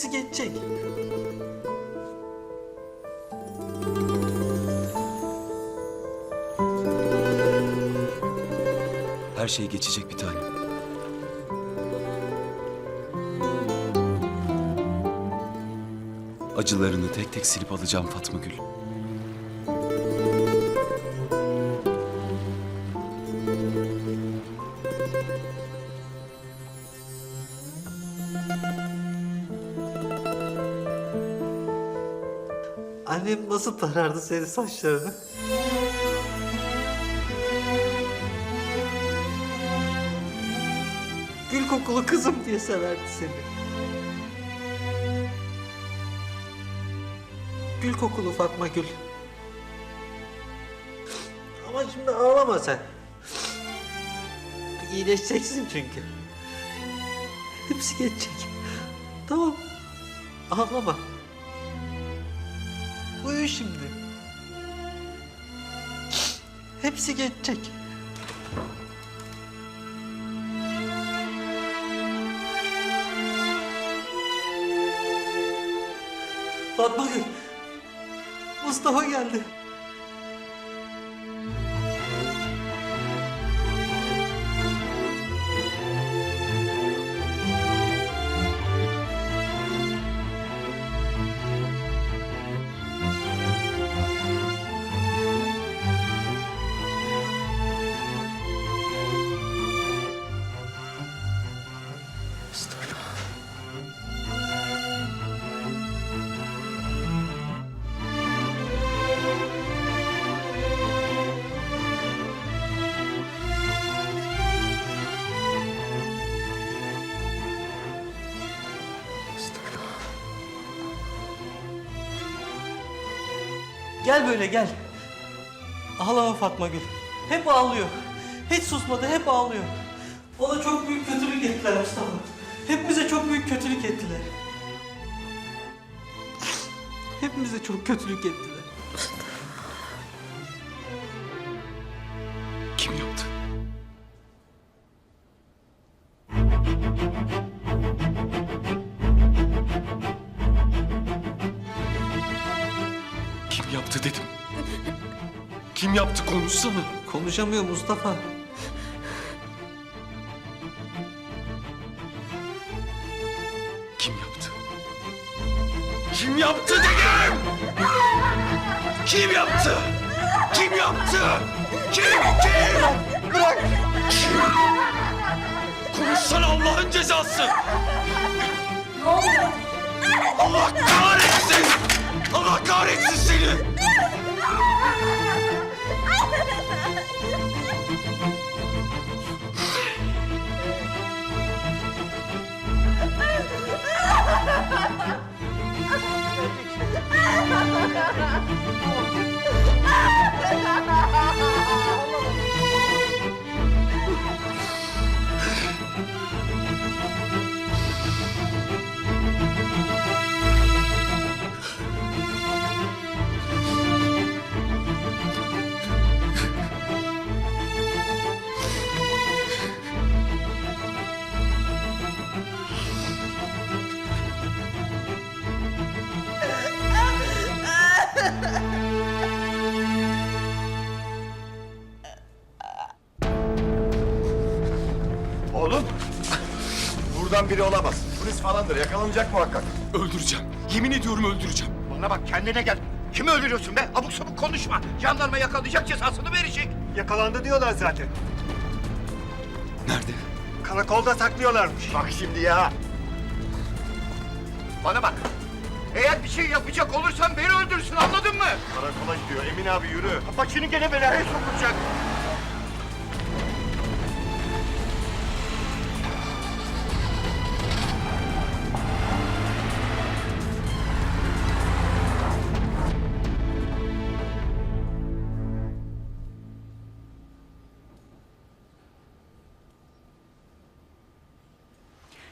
Hepsi geçecek. Her şey geçecek bir tanem. Acılarını tek tek silip alacağım Fatma Gül. Annem nasıl tarardı senin saçlarını? Gül kokulu kızım diye severdi seni. Gül kokulu Fatma Gül. Ama şimdi ağlama sen. İyileşeceksin çünkü. Hepsi geçecek. Tamam. Ağlama. Uyu şimdi. Hepsi geçecek. Fatma Gül. Mustafa geldi. Gel böyle gel. Ağlama Fatma Gül. Hep ağlıyor. Hiç susmadı, hep ağlıyor. Ona çok büyük kötülük ettiler Mustafa. Hepimize çok büyük kötülük ettiler. Hepimize çok kötülük ettiler. Yaptı dedim. Kim yaptı konuşsana. Konuşamıyor Mustafa. Kim yaptı? Kim yaptı dedim! Kim yaptı? Kim yaptı? Kim? Kim? Bırak! Kim? Konuşsana Allah'ın cezası! Allah kahretsin! Buradan biri olamaz. Polis falandır. Yakalanacak muhakkak. Öldüreceğim. Yemin ediyorum öldüreceğim. Bana bak kendine gel. Kimi öldürüyorsun be? Abuk sabuk konuşma. Jandarma yakalayacak cezasını verecek. Yakalandı diyorlar zaten. Nerede? Karakolda saklıyorlarmış. Bak şimdi ya. Bana bak. Eğer bir şey yapacak olursan beni öldürsün anladın mı? Karakola gidiyor. Emin abi yürü. Başını gene belaya sokacak.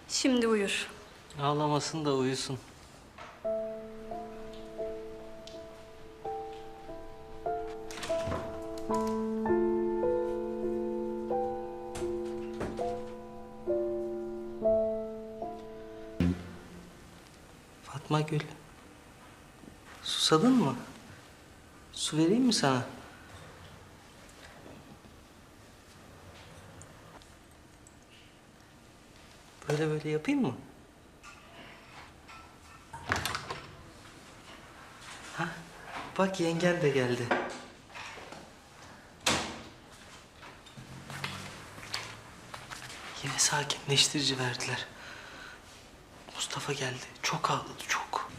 Şimdi uyur. Ağlamasın da uyusun. Fatma Gül. Susadın mı? Su vereyim mi sana? Böyle böyle yapayım mı? Ha? Bak yengen de geldi. Yine sakinleştirici verdiler. Mustafa geldi. Çok ağladı, çok.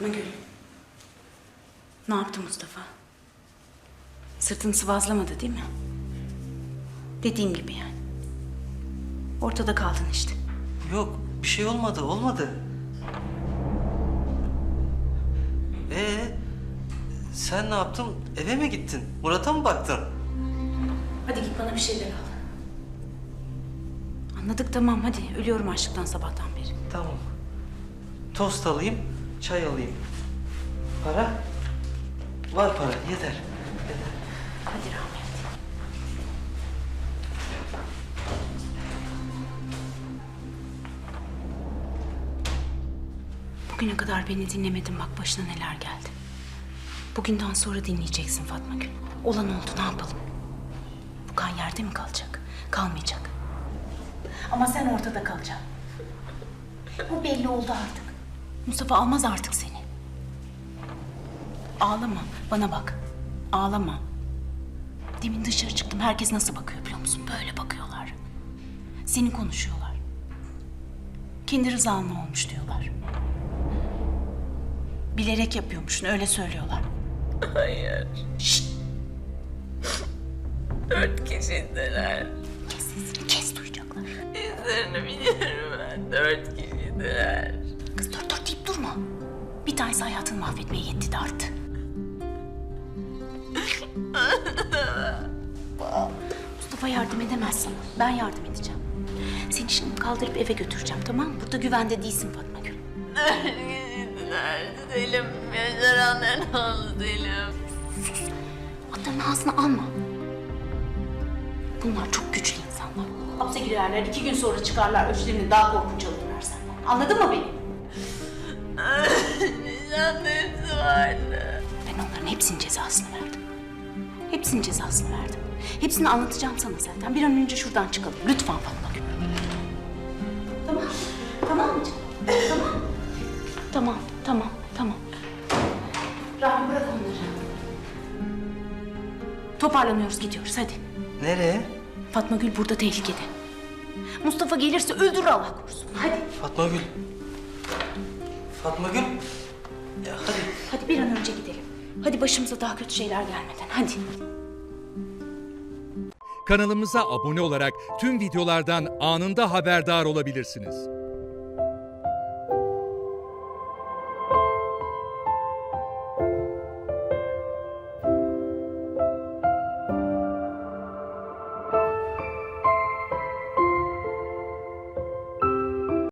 Nagül. Ne yaptı Mustafa? Sırtını sıvazlamadı değil mi? Dediğim gibi yani. Ortada kaldın işte. Yok, bir şey olmadı, olmadı. Ee, sen ne yaptın? Eve mi gittin? Murat'a mı baktın? Hadi git bana bir şeyler al. Anladık tamam hadi. Ölüyorum açlıktan sabahtan beri. Tamam. Tost alayım, çay alayım. Para? Var para, yeter. yeter. Hadi Rahmet. Bugüne kadar beni dinlemedin bak başına neler geldi. Bugünden sonra dinleyeceksin Fatma Gül. Olan oldu ne yapalım? Bu kan yerde mi kalacak? Kalmayacak. Ama sen ortada kalacaksın. Bu belli oldu artık. Mustafa almaz artık seni. Ağlama, bana bak. Ağlama. Demin dışarı çıktım. Herkes nasıl bakıyor biliyor musun? Böyle bakıyorlar. Seni konuşuyorlar. Kendi rızanla olmuş diyorlar. Bilerek yapıyormuşsun öyle söylüyorlar. Hayır. Şşt Dört kişiydiler. kes sesini kes duyacaklar. İzlerini biliyorum ben. Dört kişiydiler. Kız dur dur deyip durma. Bir tanesi hayatını mahvetmeye yetti de arttı. Mustafa yardım edemez sana. Ben yardım edeceğim. Seni şimdi kaldırıp eve götüreceğim tamam mı? Burada güvende değilsin Fatma Gül. Kişiydiler. Selim. Yaşaranların oğlu Selim. Adamın ağzını alma. Bunlar çok güçlü insanlar. Hapse girerler, iki gün sonra çıkarlar, öçlerini daha korkunç alırlar senden. Anladın mı beni? Nişanlısı vardı. Ben onların hepsinin cezasını verdim. Hepsinin cezasını verdim. Hepsini anlatacağım sana zaten. Bir an önce şuradan çıkalım. Lütfen Fatma Gül. Tamam. Tamam mı canım? Tamam, tamam. Toparlanıyoruz, gidiyoruz hadi. Nereye? Fatma Gül burada tehlikede. Mustafa gelirse öldürür Allah korusun. Hadi. Fatma Gül. Fatma Gül. Ya hadi. Hadi bir an önce gidelim. Hadi başımıza daha kötü şeyler gelmeden. Hadi. Kanalımıza abone olarak tüm videolardan anında haberdar olabilirsiniz.